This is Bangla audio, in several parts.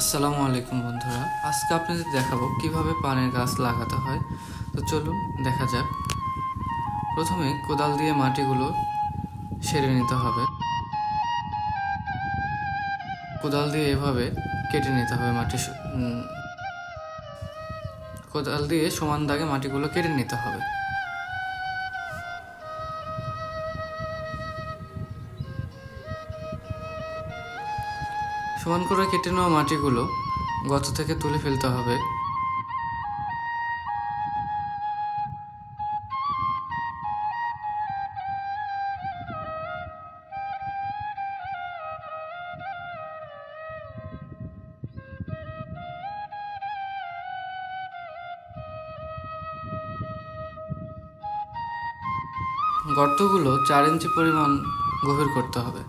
আসসালামু আলাইকুম বন্ধুরা। আজকে আপনাদের দেখাবো কীভাবে পানের গাছ লাগাতে হয়। তো চলুন দেখা যাক। প্রথমে কোদাল দিয়ে মাটিগুলো সেরে নিতে হবে। কোদাল দিয়ে এভাবে কেটে নিতে হবে মাটি কোদাল দিয়ে সমান দাগে মাটিগুলো কেটে নিতে হবে। সমান করে কেটে নেওয়া মাটিগুলো গত থেকে তুলে ফেলতে হবে। গর্তগুলো চার ইঞ্চি পরিমাণ গভীর করতে হবে।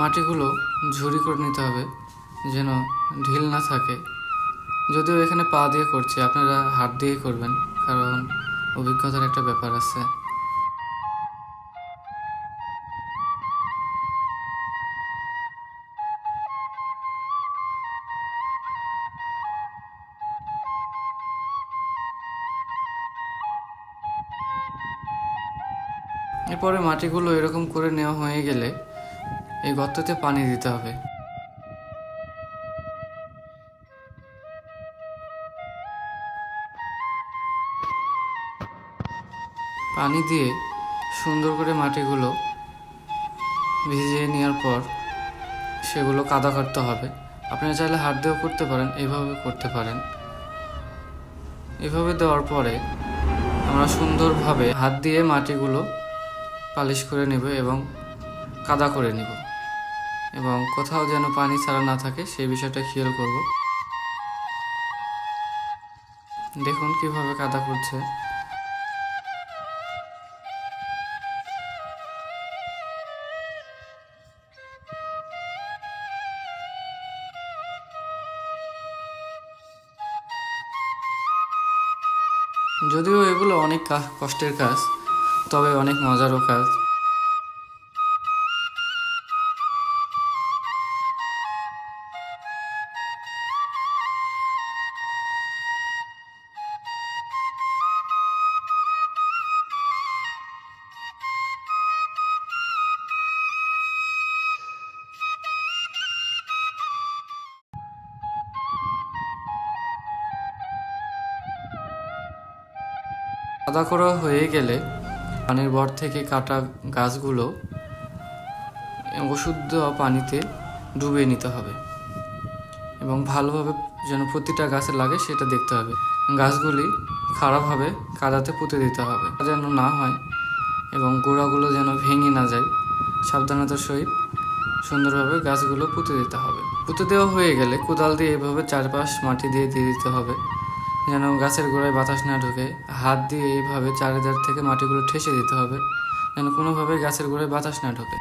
মাটিগুলো ঝুরি করে নিতে হবে, যেন ঢিল না থাকে। যদিও এখানে পা দিয়ে করছি, আপনারা হাত দিয়ে করবেন, কারণ অভিজ্ঞতার একটা ব্যাপার আছে। এরপরে মাটিগুলো এরকম করে নেওয়া হয়ে গেলে এই গর্ততে পানি দিতে হবে। পানি দিয়ে সুন্দর করে মাটিগুলো ভিজিয়ে নেওয়ার পর সেগুলো কাদা করতে হবে। আপনারা চাইলে হাত দিয়েও করতে পারেন এইভাবে করতে পারেন। এভাবে দেওয়ার পরে আমরা সুন্দরভাবে হাত দিয়ে মাটিগুলো পালিশ করে নেব এবং কাদা করে নিব। এবং কোথাও যেন পানি ছাড়া না থাকে, সেই বিষয়টা খেয়াল করব। দেখুন কীভাবে কাদা করছে যদিও এগুলো অনেক কষ্টের কাজ, তবে অনেক মজারও কাজ। কাদা করা হয়ে গেলে পানির ভর থেকে কাটা গাছগুলো দেওয়া পানিতে ডুবিয়ে নিতে হবে এবং ভালোভাবে যেন প্রতিটা গাছে লাগে সেটা দেখতে হবে। গাছগুলি খারাপভাবে কাদাতে পুঁতে দিতে হবে। যেন না হয় এবং গোড়াগুলো যেন ভেঙে না যায়, সাবধানতার সহিত সুন্দরভাবে গাছগুলো পুঁতে দিতে হবে। পুঁতে দেওয়া হয়ে গেলে কোদাল দিয়ে এভাবে চারপাশ মাটি দিয়ে দিয়ে দিতে হবে। যেন গাছের গোড়ায় বাতাস না ঢোকে। হাত দিয়ে এইভাবে চারিধার থেকে মাটিগুলো ঠেসে দিতে হবে, যেন কোনোভাবে গাছের গোড়ায় বাতাস না ঢোকে।